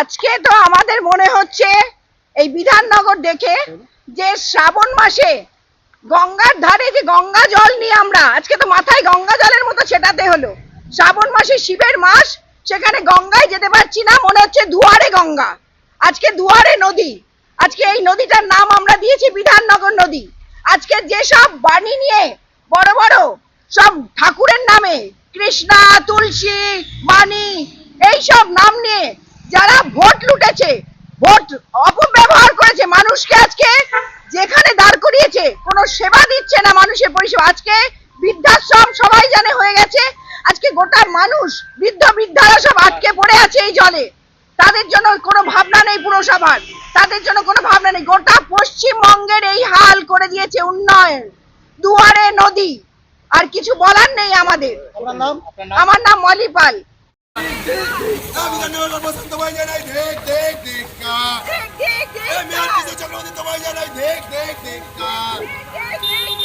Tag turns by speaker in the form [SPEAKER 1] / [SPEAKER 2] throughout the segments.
[SPEAKER 1] আজকে তো আমাদের মনে হচ্ছে এই বিধাননগর দেখে যে শ্রাবণ মাসে গঙ্গার ধারে যে গঙ্গা জল নিয়ে আমরা আজকে তো মাথায় গঙ্গা জলের মতো ছেটাতে হলো। শ্রাবণ মাসে শিবের মাস সেখানে গঙ্গায় যেতে পারছি না মনে হচ্ছে দুয়ারে গঙ্গা। আজকে দুয়ারে নদী। আজকে এই নদীটার নাম আমরা দিয়েছি বিধাননগর নদী। আজকে যেসব বাণী নিয়ে বড় বড় সব ঠাকুরের নামে কৃষ্ণা তুলসী বাণী এইসব নাম নিয়ে যারা ভোট লুটেছে ভোট অপব্যবহার করেছে মানুষকে আজকে যেখানে দাঁড় করিয়েছে কোনো সেবা দিচ্ছে না মানুষের পরিষেবা। আজকে বৃদ্ধাশ্রম সবাই জানে হয়ে গেছে। আজকে গোটা মানুষ বৃদ্ধ বৃদ্ধারা সব আটকে পড়ে আছে এই জলে। তাদের জন্য কোনো ভাবনা নেই পুরসভার। তাদের জন্য কোনো ভাবনা নেই। গোটা পশ্চিমবঙ্গের এই হাল করে দিয়েছে উন্নয়ন। দুয়ারে নদী। আর কিছু বলার নেই আমাদের। আমার নাম মলি পাল।
[SPEAKER 2] বিধাননগর বসন্ত ভাই জানাই দেখ দেখ দেখ কা এ মেয়র কিছু চক্রবর্তী তোমায় জানাই দেখ দেখ দেখ কা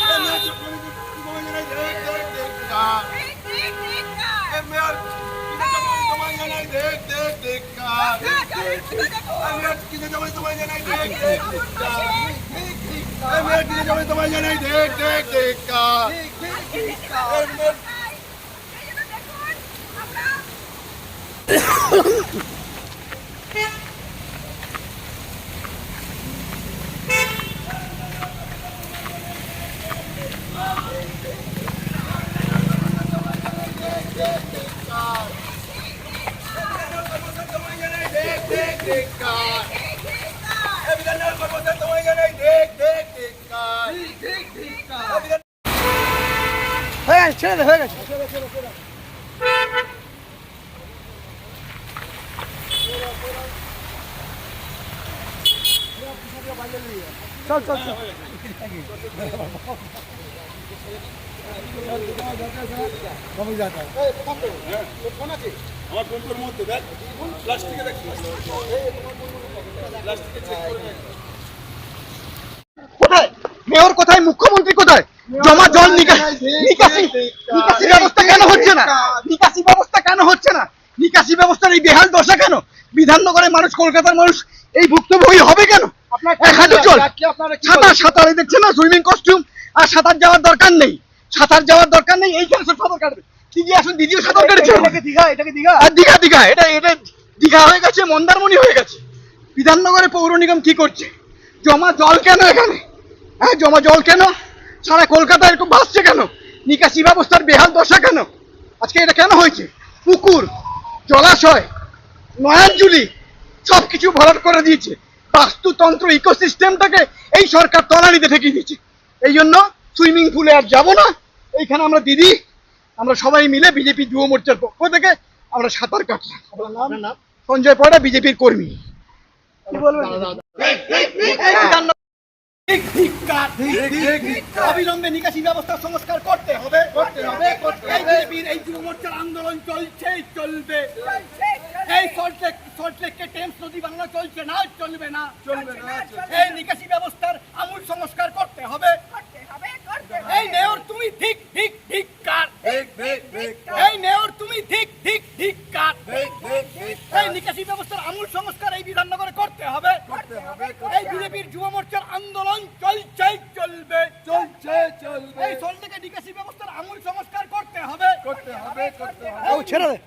[SPEAKER 2] এ মেয়র চক্রবর্তী তোমায় জানাই দেখ দেখ দেখ কা এ মেয়র তোমায় জানাই দেখ দেখ দেখ কা এ মেয়র কিছু চক্রবর্তী তোমায় জানাই দেখ দেখ দেখ কা এ মেয়র কিছু চক্রবর্তী তোমায় জানাই দেখ দেখ দেখ কা এ মেয়র তোমায় জানাই দেখ দেখ দেখ কা এ বিধাননগর বসন্ত ভাই জানাই দেখ দেখ দেখ কা এ বিধান
[SPEAKER 3] হয়ে গেছে ছেড়ে দে হয়ে গেছে চল চল কোথায়? মেয়র কোথায়? মুখ্যমন্ত্রী কোথায়? জমা জল নিকাশি নিকাশি ব্যবস্থা কেন হচ্ছে না? নিকাশি ব্যবস্থা কেন হচ্ছে না? নিকাশি ব্যবস্থার এই বেহাল দশা কেন? বিধাননগরের মানুষ, কলকাতার মানুষ এই ভুক্তভোগী হবে কেন? এক হাজার সাঁতার সাঁতার এই না? সুইমিং কস্টিউম আর সাঁতার যাওয়ার দরকার নেই। সাঁতার যাওয়ার দরকার নেই এইখানে সব সাঁতার কাটবে। দিদি আসুন দিদিও সাঁতার কেটেছে। দীঘা এটাকে দীঘা। আর দীঘা দীঘা এটা এটা দীঘা হয়ে গেছে মন্দারমণি হয়ে গেছে। বিধাননগরে পৌর নিগম কি করছে? জমা জল কেন এখানে? হ্যাঁ জমা জল কেন? সারা কলকাতা একটু ভাসছে কেন? নিকাশি ব্যবস্থার বেহাল দশা কেন? আজকে এটা কেন হয়েছে? পুকুর জলাশয় নয়াঞ্জুলি সব কিছু ভরাট করে দিয়েছে। বাস্তুতন্ত্র ইকোসিস্টেমটাকে এই সরকার তলানিতে ঠেকিয়ে দিয়েছে এই জন্য সুইমিং পুলে আর যাব না এইখানে আমরা দিদি আমরা সবাই মিলে বিজেপি যুব মোর্চার পক্ষ থেকে আমরা সাঁতার কাটলাম সঞ্জয় পড়া বিজেপির কর্মী কি বলবেন অবিলম্বে নিকাশি ব্যবস্থা সংস্কার করতে হবে করতে হবে এই এই যুব মোর্চার আন্দোলন চলছে চলবে এই সল্টলেক সল্টলেককে টেমস নদী বাংলা চলছে না চলবে না। চলবে না এই নিকাশি ব্যবস্থার আমূল সংস্কার করতে হবে। এই মেয়র তুমি ঠিক ঠিক ঠিক কার? এই মেয়র তুমি ঠিক ঠিক ঠিক কার? এই নিকাশি ব্যবস্থার আমূল সংস্কার এই বিধাননগরে করতে হবে। এই বিজেপির যুব মোর্চার আন্দোলন চলছে চলবে। চলছে চলবে। এই সল্টলেকে নিকাশি ব্যবস্থার আমূল সংস্কার করতে হবে। করতে হবে করতে হবে। ছেড়ে দে।